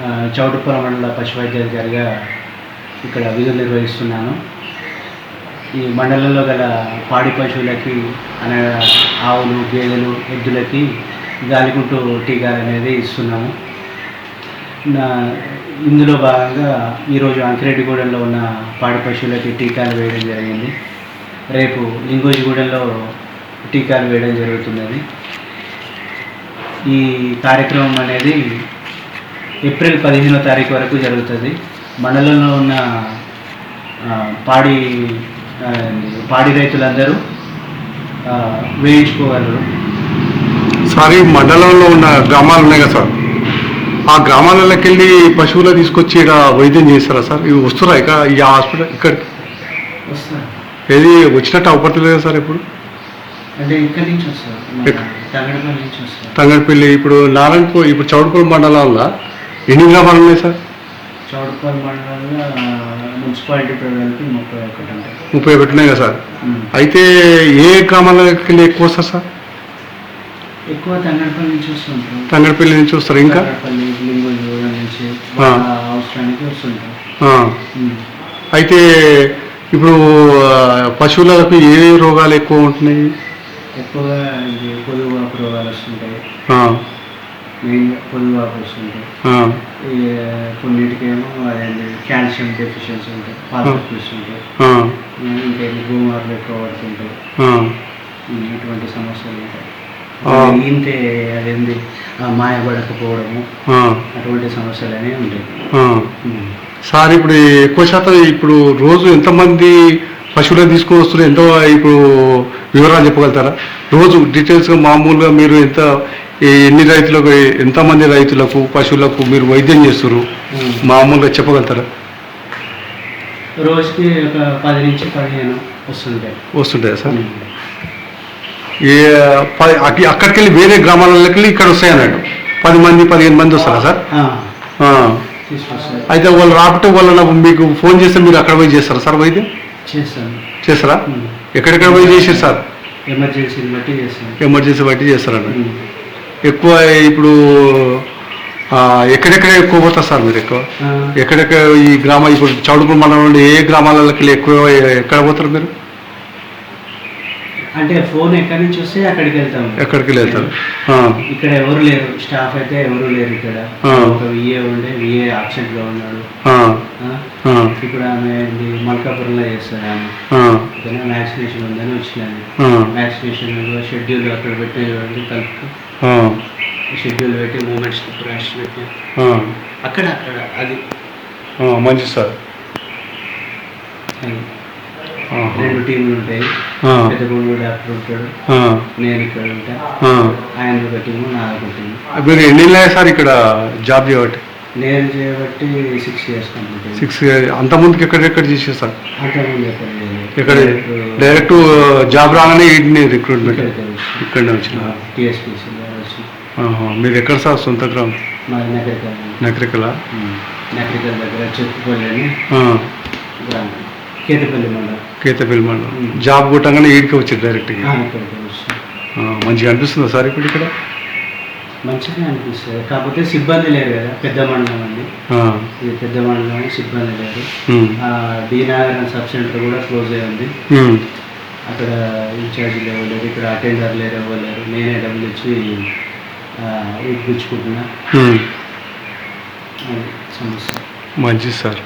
ఆ, చౌటుప్పల మండల పశువైద్యాధికారిగా ఇక్కడ విధులు నిర్వహిస్తున్నాను. ఈ మండలంలో గల పాడి పశువులకి అనగా ఆవులు గేదెలు ఎద్దులకి గాలికుంటూ టీకా అనేది ఇస్తున్నాము. నా ఇందులో భాగంగా ఈరోజు అంకిరెడ్డిగూడెంలో ఉన్న పాడి పశువులకి టీకాలు వేయడం జరిగింది. రేపు లింగోజిగూడెంలో టీకాలు వేయడం జరుగుతున్నది. ఈ కార్యక్రమం అనేది ఏప్రిల్ పదిహేనో తారీఖు వరకు జరుగుతుంది. మండలంలో ఉన్న పాడి పాడి రైతులందరూ వేయించుకోగలరు. సార్ ఈ మండలంలో ఉన్న గ్రామాలు ఉన్నాయి కదా సార్? ఆ గ్రామాలలోకి వెళ్ళి పశువులు తీసుకొచ్చి ఇక్కడ వైద్యం చేస్తారా సార్? ఇవి వస్తురా ఇక ఈ హాస్పిటల్ ఇక్కడ ఏది వచ్చినట్టు అవపడలేదు సార్ ఇప్పుడు అంటే ఇక్కడి నుంచి వస్తారు మన ఎక్- తంగడపల్లి ఇప్పుడు నారాయణపూర్ ఇప్పుడు చౌడపల్లి మండలంలో ఎన్ని గ్రామాలు ఉన్నాయి సార్? చౌడపల్లి మండలంలో ఆ, మున్సిపాలిటీ ప్రజలకి ముప్పై ఒకటి ఉంటాయి ముప్పై ఒకటి ఉన్నాయి కదా సార్. అయితే ఏ గ్రామాలకి వెళ్ళి ఎక్కువ వస్తారు సార్? ఎక్కువ తంగడపల్లి నుంచి వస్తుంటారు. తంగడిపల్లి నుంచి వస్తారు ఇంకా? నుంచి అవసరానికి వస్తుంటారు. అయితే ఇప్పుడు పశువులకు ఏ రోగాలు ఎక్కువ ఉంటున్నాయి? ఎక్కువగా ఇది పొదుగు రోగాలు వస్తుంటాయి. మెయిన్గా పొదుగు వాపు వస్తుంటాయి ఆ, ఈ కొన్నిటికేమో అదేంటి కాల్షియం డెఫిషియన్సీ ఉంటాయి ఉంటాయి. ఇంకా భూమార్లు ఎక్కువ పడుతుంటాయి ఇటువంటి సమస్యలు ఉంటాయి. ఈంతే అదేంటి ఆ, అటువంటి సమస్యలు అనేవి ఉంటాయి. సార్ ఇప్పుడు ఎక్కువ శాతం ఇప్పుడు రోజు ఎంతమంది పశువులను తీసుకొని వస్తున్నారు ఎంతో ఇప్పుడు వివరాలు చెప్పగలుగుతారా? రోజు డీటెయిల్స్గా మామూలుగా మీరు ఎంత ఎన్ని రైతులకు ఎంతమంది రైతులకు పశువులకు మీరు వైద్యం చేస్తారు ఉమ్. మామూలుగా చెప్పగలుగుతారా? రోజుకి ఒక పది నుంచి పదిహేను వస్తుంటాయి. వస్తుంటాయి సార్. ఏ అక్కడికి వెళ్ళి వేరే గ్రామాలకి వెళ్ళి ఇక్కడ వస్తాయి అన్నట్టు. పది మంది పదిహేను మంది వస్తారా సార్? అయితే వాళ్ళు రాకుంటే వాళ్ళ మీకు ఫోన్ చేస్తే మీరు అక్కడ పోయి చేస్తారా సార్ వైద్యం? చేస్తాను చేస్తారా. ఎక్కడెక్కడ పోయి చేసారు సార్? ఎమర్జెన్సీని బట్టి చేస్తాను ఎమర్జెన్సీ బట్టి చేస్తారన్న ఉమ్. ఎక్కువ ఇప్పుడు ఎక్కడెక్కడ ఎక్కువ పోతారు సార్ మీరు ఎక్కువ? ఎక్కడెక్కడ ఈ గ్రామ ఇప్పుడు చౌడుపుల మండలం నుండి ఏ గ్రామాలకి ఎక్కువ ఎక్కడ పోతారు మీరు? అంటే ఫోన్ ఎక్కడి నుంచి వస్తే అక్కడికి వెళ్తాము ఎక్కడికి ఆ, ఇక్కడ ఎవరు లేరు. స్టాఫ్ అయితే ఎవరు లేరు ఇక్కడ. ఒక విఏ ఉండే విఏ absent గా ఉన్నాడు ఇప్పుడు ఆమె మల్కాపురంలో చేస్తారు ఆమె. వ్యాక్సినేషన్ ఉందని వచ్చినాను వ్యాక్సినేషన్ షెడ్యూల్ అక్కడ పెట్టేవాళ్ళు కలుపుతూ. ఆ, షెడ్యూల్ పెట్టి మూమెంట్స్ రాసి పెట్టి అక్కడ అక్కడ అది. ఆ, మంచిది సార్. రెండు టీంలు ఉంటాయి. పెద్ద గుండు డాక్టర్ ఉంటాడు. నేను ఇక్కడ ఉంటా. ఆయన ఒక టీము ఒక టీము. మీరు ఎన్ని సార్ ఇక్కడ జాబ్ చేయబట్టి? నేను చేయబట్టి సిక్స్ ఇయర్స్ కంప్లీట్ సిక్స్ అంత ముందుకి ఎక్కడెక్కడ చేసారు సార్. ఇక్కడ డైరెక్ట్ జాబ్ రాగానే వీటిని రిక్రూట్మెంట్. ఇక్కడనే వచ్చిన. ఆహా. మీరు ఎక్కడ సార్ సొంత గ్రామం? నకరికల. నగరికల్ దగ్గర చెప్పుపల్లి అని గ్రామం. కేతపల్లి మండలం. కేతపల్లి మండలం. జాబ్ కొట్టగానే ఈడికి వచ్చారు డైరెక్ట్గా వచ్చి మంచిగా అనిపిస్తుందా సార్ ఇప్పుడు ఇక్కడ? మంచిగా అనిపిస్తుంది. కాకపోతే సిబ్బంది లేరు కదా పెద్ద మండలం అండి. ఇది పెద్ద మండలం సిబ్బంది లేరు. ఉమ్, డీనగర్ సబ్ సెంటర్ కూడా క్లోజ్ అయి ఉంది. అక్కడ ఇన్ఛార్జ్ లేరు ఇక్కడ అటెండర్ లేరు ఎవరు లేరు నేనే డబ్బులు ఇచ్చి ఇప్పించుకుంటున్నా సమస్య. మంచిది సార్.